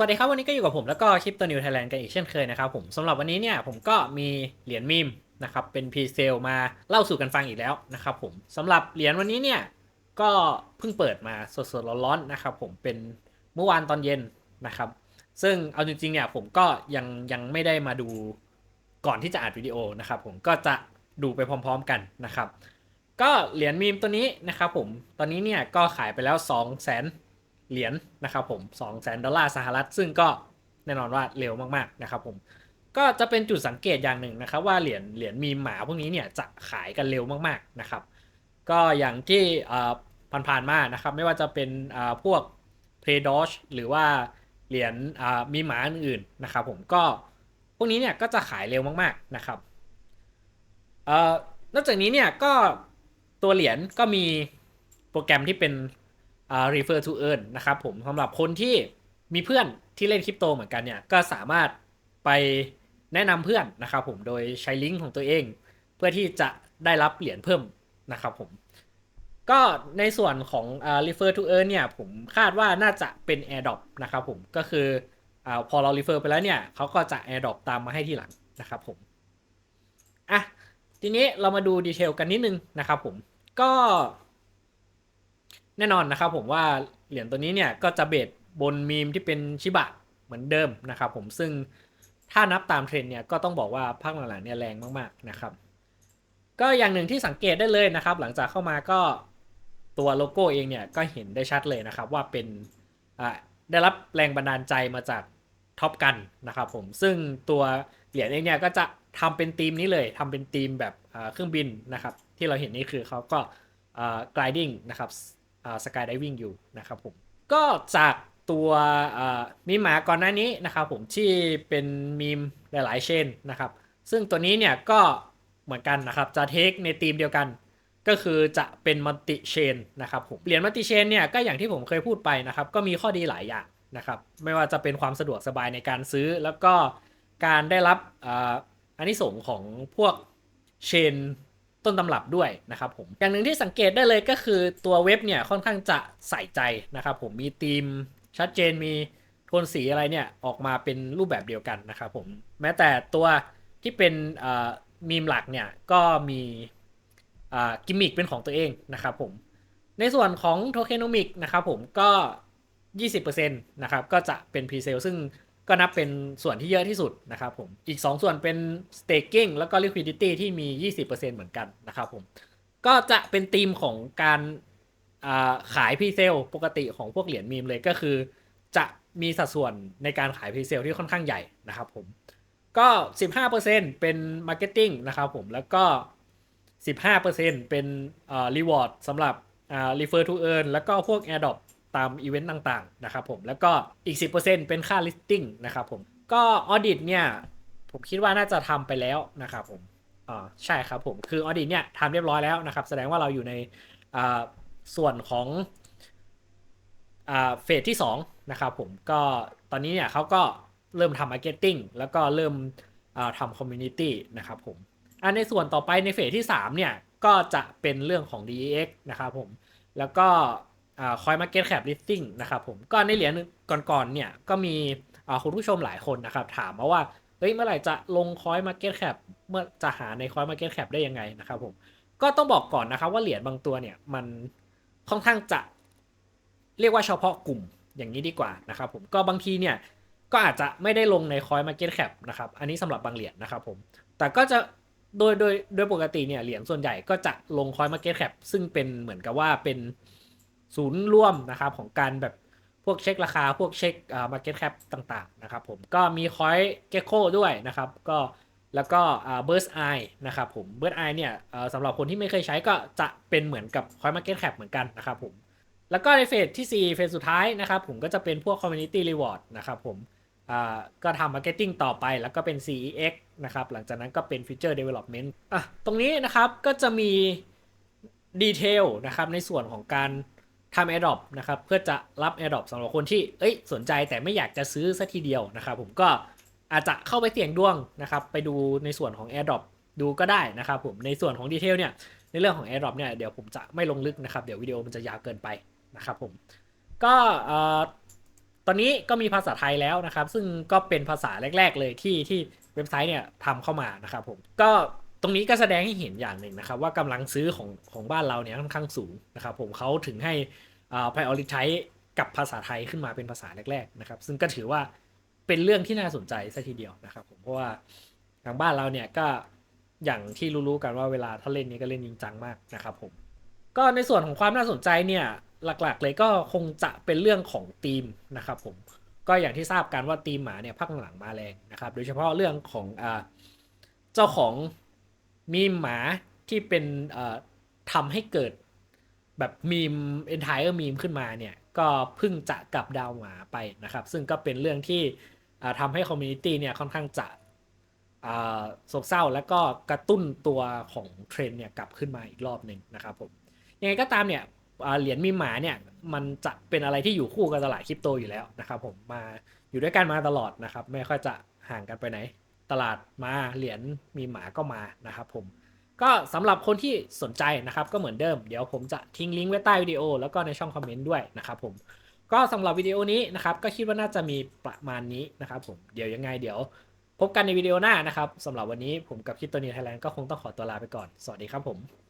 สวัสดีครับวันนี้ก็อยู่กับผมแล้วก็คลิปตัวนิวไทยแลนด์กันอีกเช่นเคยนะครับผมสำหรับวันนี้เนี่ยผมก็มีเหรียญมีมนะครับเป็นพรีเซลมาเล่าสู่กันฟังอีกแล้วนะครับผมสำหรับเหรียญวันนี้เนี่ยก็เพิ่งเปิดมาสดๆร้อนๆนะครับผมเป็นเมื่อวานตอนเย็นนะครับซึ่งเอาจริงๆเนี่ยผมก็ยังยังไม่ได้มาดูก่อนที่จะอัดวิดีโอนะครับผมก็จะดูไปพร้อม ๆกันนะครับก็เหรียญมีมตัวนี้นะครับผมตอนนี้เนี่ยก็ขายไปแล้ว 2 0 0 0 0 0 เหรียญนะครับผม2 0 0 0 0 0ดอลลาร์สหรัฐ ซึ่งก็แน่นอนว่าเร็วมากๆนะครับผมก็จะเป็นจุดสังเกตอย่างหนึ่งนะครับว่าเหรียญเหรียญมีหมาพวกนี้เนี่ยจะขายกันเร็วมากๆนะครับ ก็อย่างที่ผ่านๆมานะครับไม่ว่าจะเป็นพวก p l a y d o g หรือว่าเหรียญมีหมาอื่นๆนะครับผมก็พวกนี้เนี่ยก็จะขายเร็วมากๆนะครับนอกจากนี้เนี่ยก็ตัวเหรียญก็มีโปรแกรมที่เป็น refer to earn นะครับผมสำหรับคนที่มีเพื่อนที่เล่นคริปโตเหมือนกันเนี่ยก็สามารถไปแนะนำเพื่อนนะครับผมโดยใช้ลิงก์ของตัวเอง เพื่อที่จะได้รับเหรียญเพิ่มนะครับผมก็ในส่วนของ uh, refer to earn เนี่ยผมคาดว่าน่าจะเป็น airdrop นะครับผมก็คืออพอเรา refer ไปแล้วเนี่ยเขาก็จะ airdrop ตามมาให้ที่หลังนะครับผมอะทีนี้เรามาดูดีเทลกันนิดนึงนะครับผมก็ แน่นอนนะครับผมว่าเหรียญตัวนี้เนี่ยก็จะเบสบนมีมที่เป็นชิบะเหมือนเดิมนะครับผมซึ่งถ้านับตามเทรนเนี่ยก็ต้องบอกว่าภาคหลังๆเนี่ยแรงมากๆนะครับ ก็อย่างหนึ่งที่สังเกตได้เลยนะครับ หลังจากเข้ามาก็ตัวโลโก้เองเนี่ยก็เห็นได้ชัดเลยนะครับว่าเป็นได้รับแรงบันดาลใจมาจากท็อปกันนะครับผมซึ่งตัวเหรียญเองเนี่ยก็จะทำเป็นธีมนี้เลยทำเป็นธีมแบบเครื่องบินนะครับที่เราเห็นนี่คือเขาก็ gliding นะครับ สกายไดวิ่งอยู่นะครับผมก็จากตัวมีหมาก่อนหน้านี้นะครับผมที่เป็นมีมหลายๆเชนนะครับ ซึ่งตัวนี้เนี่ยก็เหมือนกันนะครับจะเทคในทีมเดียวกัน ก็คือจะเป็นมัลติเชนนะครับผมเหรียญมัลติเชนเนี่ยก็อย่างที่ผมเคยพูดไปนะครับ ก็มีข้อดีหลายอย่างนะครับไม่ว่าจะเป็นความสะดวกสบายในการซื้อ แล้วก็การได้รับอันนี้ส่งของพวกเชน ต้นตำรับด้วยนะครับผมอย่างหนึ่งที่สังเกตได้เลยก็คือตัวเว็บเนี่ยค่อนข้างจะใส่ใจนะครับผมมีธีมชัดเจนมีโทนสีอะไรเนี่ยออกมาเป็นรูปแบบเดียวกันนะครับผมแม้แต่ตัวที่เป็นมีมหลักเนี่ยก็มีกิมมิคเป็นของตัวเองนะครับผมในส่วนของโทเคนอมิกนะครับผมก็ 20%นะครับก็จะเป็นพรีเซลซึ่ง ก็นับเป็นส่วนที่เยอะที่สุดนะครับผม อีก 2 ส่วนเป็น staking แล้วก็ liquidity ที่มี 20%เหมือนกันนะครับผม ก็จะเป็นธีมของการขายพรีเซลปกติของพวกเหรียญมีมเลยก็คือ จะมีสัดส่วนในการขายพรีเซลที่ค่อนข้างใหญ่นะครับผม ก็ 15%เป็น marketing นะครับผม แล้วก็ 15%เป็น reward สำหรับ refer to earn แล้วก็พวก airdrop ตามอีเวนต์ต่างๆนะครับผมแล้วก็อีก 10%เป็นค่า listing นะครับผมก็ออดิตเนี่ยผมคิดว่าน่าจะทำไปแล้วนะครับผมอ่าใช่ครับผมคือออดิตเนี่ยทำเรียบร้อยแล้วนะครับ แสดงว่าเราอยู่ในอ่าส่วนของอ่าเฟสที่2นะครับผมก็ตอนนี้เนี่ยเขาก็เริ่มทำมาร์เก็ตติ้งแล้วก็เริ่มทำคอมมูนิตี้นะครับผมอันในส่วนต่อไปในเฟสที่ 3 เนี่ย ก็จะเป็นเรื่องของ DEX นะครับผม แล้วก็ คอยมาเก็ตแคปลิสติ้งนะครับผมก็ในเหรียญก่อนๆเนี่ยก็มีคุณผู้ชมหลายคนนะครับถามมาว่าเฮ้ยเมื่อไหร่จะลงคอยมาเก็ตแคปเมื่อจะหาในคอยมาเก็ตแคปได้ยังไงนะครับผมก็ต้องบอกก่อนนะครับว่าเหรียญบางตัวเนี่ยมันค่อนข้างจะเรียกว่าเฉพาะกลุ่มอย่างนี้ดีกว่านะครับผมก็บางทีเนี่ยก็อาจจะไม่ได้ลงในคอยมาเก็ตแคปนะครับอันนี้สำหรับบางเหรียญนะครับผมแต่ก็จะโดยโดยโดยปกติเนี่ยเหรียญส่วนใหญ่ก็จะลงคอยมาเก็ตแคปซึ่งเป็นเหมือนกับว่าเป็น ศูนย์ร่วมนะครับของการแบบพวกเช็คราคาพวกเช็คอ่ามาร์เก็ตแคปต่างๆนะครับผมก็มีคอยเกโคด้วยนะครับก็แล้วก็อ่าเบิร์สไอนะครับผมเบิร์สไอเนี่ยสำหรับคนที่ไม่เคยใช้ก็จะเป็นเหมือนกับคอยมาร์เก็ตแคปเหมือนกันนะครับผมแล้วก็ในเฟสที่ 4 เฟสสุดท้ายนะครับผมก็จะเป็นพวก Community Reward นะครับผมอ่าก็ทำมาร์เก็ตติ้งต่อไปแล้วก็เป็น CEX นะครับหลังจากนั้นก็เป็น Feature Development อะตรงนี้นะครับก็จะมีดีเทลนะครับในส่วนของการ ทำ AirDrop นะครับเพื่อจะรับ AirDrop สำหรับคนที่เอ้ยสนใจแต่ไม่อยากจะซื้อสัทีเดียวนะครับผมก็อาจจะเข้าไปเสี่ยงดวงนะครับไปดูในส่วนของ AirDrop ดูก็ได้นะครับผมในส่วนของดีเทลเนี่ยในเรื่องของ AirDrop เนี่ยเดี๋ยวผมจะไม่ลงลึกนะครับเดี๋ยววิดีโอมันจะยาวเกินไปนะครับผมก็ตอนนี้ก็มีภาษาไทยแล้วนะครับ ซึ่งก็เป็นภาษาแรก ๆ เลยที่ที่เว็บไซต์เนี่ยทำเข้ามานะครับผมก็ ตรงนี้ก็แสดงให้เห็นอย่างหนึ่งนะครับ ว่ากำลังซื้อของของบ้านเราเนี่ยค่อนข้างสูงนะครับ ผมเขาถึงให้อ่า prioritize กับภาษาไทยขึ้นมาเป็นภาษาแรกๆนะครับ ซึ่งก็ถือว่าเป็นเรื่องที่น่าสนใจซะทีเดียวนะครับ ผมเพราะว่าทางบ้านเราเนี่ยก็อย่างที่รู้ๆกันว่าเวลาถ้าเล่นนี้ก็เล่นจริงจังมากนะครับ ผม ก็ในส่วนของความน่าสนใจเนี่ยหลักๆ เลยก็คงจะเป็นเรื่องของธีมนะครับ ผมก็อย่างที่ทราบกันว่าธีมหมาเนี่ยพักหลังมาแรงนะครับ โดยเฉพาะเรื่องของอ่าเจ้าของ มีหมาที่เป็นเอ่อทำให้เกิดแบบมีม entire มีมขึ้นมาเนี่ย ก็เพิ่งจะกลับดาวหมาไปนะครับ ซึ่งก็เป็นเรื่องที่อ่าทำให้คอมมูนิตี้เนี่ยค่อนข้างจะโศกเศร้าแล้วก็กระตุ้นตัวของเทรนเนี่ยกลับขึ้นมาอีกรอบหนึ่งนะครับผมยังไงก็ตามเนี่ยเหรียญมีหมาเนี่ยมันจะเป็นอะไรที่อยู่คู่กับตลาดคริปโตอยู่แล้วนะครับผมมาอยู่ด้วยกันมาตลอดนะครับ ไม่ค่อยจะห่างกันไปไหน ตลาดมาเหรียญมีหมาก็มานะครับผมก็สำหรับคนที่สนใจนะครับก็เหมือนเดิมเดี๋ยวผมจะทิ้งลิงก์ไว้ใต้วิดีโอแล้วก็ในช่องคอมเมนต์ด้วยนะครับผมก็สำหรับวิดีโอนี้นะครับก็คิดว่าน่าจะมีประมาณนี้นะครับผมเดี๋ยวยังไงเดี๋ยว พบกันในวิดีโอหน้านะครับสำหรับวันนี้ผมกับคิดตัวนี้ไทยแลนด์ก็คงต้องขอตัวลาไปก่อน สวัสดีครับผม